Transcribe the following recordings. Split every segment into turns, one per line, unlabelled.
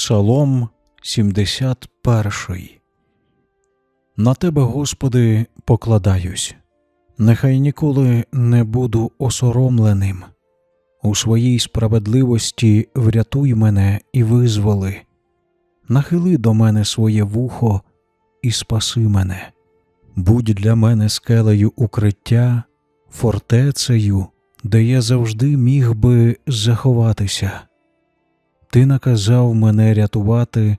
Псалом 71 На тебе, Господи, покладаюсь, нехай ніколи не буду осоромленим. У своїй справедливості врятуй мене і визволи, нахили до мене своє вухо і спаси мене, будь для мене скелею укриття, фортецею, де я завжди міг би заховатися. Ти наказав мене рятувати,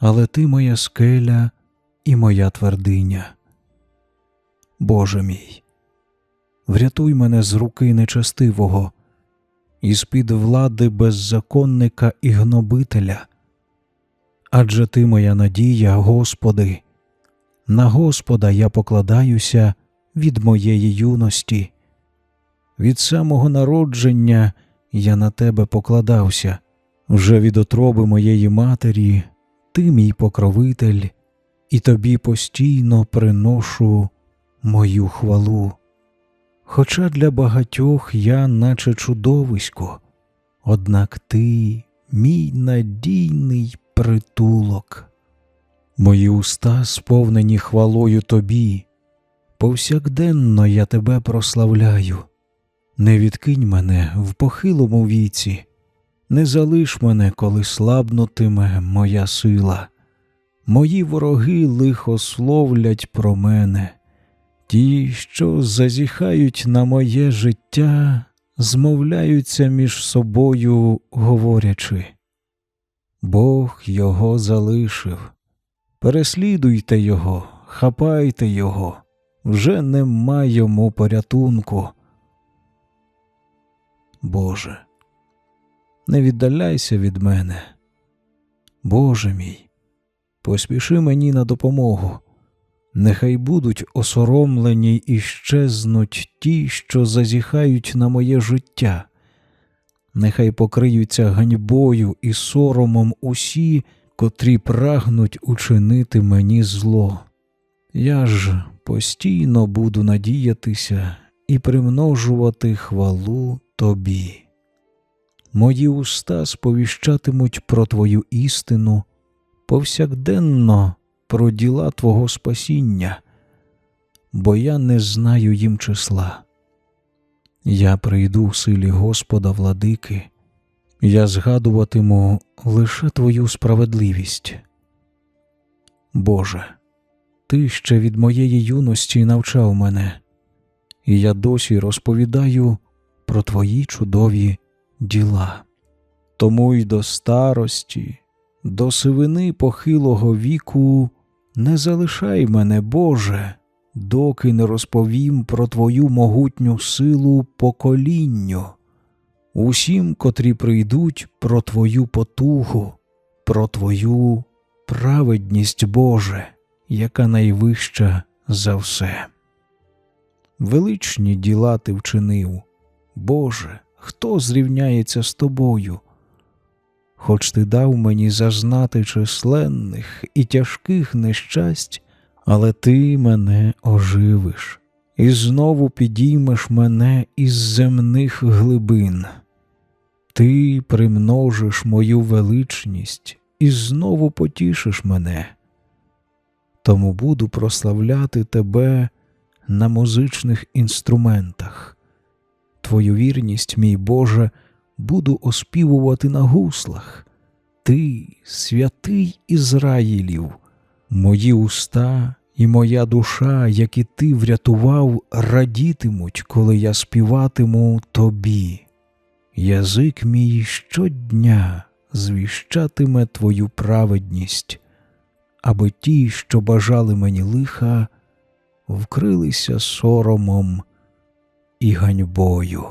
але ти моя скеля і моя твердиня. Боже мій, врятуй мене з руки нечестивого, і з-під влади беззаконника і гнобителя. Адже ти моя надія, Господи, на Господа я покладаюся від моєї юності. Від самого народження я на тебе покладався. Вже від отроби моєї матері ти мій покровитель, і тобі постійно приношу мою хвалу. Хоча для багатьох я, наче чудовисько, однак ти мій надійний притулок. Мої уста сповнені хвалою тобі, повсякденно я тебе прославляю. Не відкинь мене в похилому віці не залиш мене, коли слабнутиме моя сила. Мої вороги лихо словлять про мене, ті, що зазіхають на моє життя, змовляються між собою, говорячи. Бог його залишив. Переслідуйте його, хапайте його, вже нема йому порятунку. Боже не віддаляйся від мене. Боже мій, поспіши мені на допомогу, нехай будуть осоромлені і щезнуть ті, що зазіхають на моє життя, нехай покриються ганьбою і соромом усі, котрі прагнуть учинити мені зло. Я ж постійно буду надіятися і примножувати хвалу тобі. Мої уста сповіщатимуть про Твою істину, повсякденно про діла Твого спасіння, бо я не знаю їм числа. Я прийду в силі Господа владики, я згадуватиму лише Твою справедливість. Боже, Ти ще від моєї юності навчав мене, і я досі розповідаю про Твої чудові діла. Тому й до старості, до сивини похилого віку не залишай мене, Боже, доки не розповім про Твою могутню силу поколінню, усім, котрі прийдуть про Твою потугу, про Твою праведність Боже, яка найвища за все. Величні діла ти вчинив, Боже хто зрівняється з тобою? Хоч ти дав мені зазнати численних і тяжких нещасть, але ти мене оживиш і знову підіймеш мене із земних глибин. Ти примножиш мою величність і знову потішиш мене. Тому буду прославляти тебе на музичних інструментах. Твою вірність, мій Боже, буду оспівувати на гуслах. Ти, святий Ізраїлів, мої уста і моя душа, які ти врятував, радітимуть, коли я співатиму тобі. Язик мій щодня звіщатиме твою праведність, аби ті, що бажали мені лиха, вкрилися соромом і ганьбою.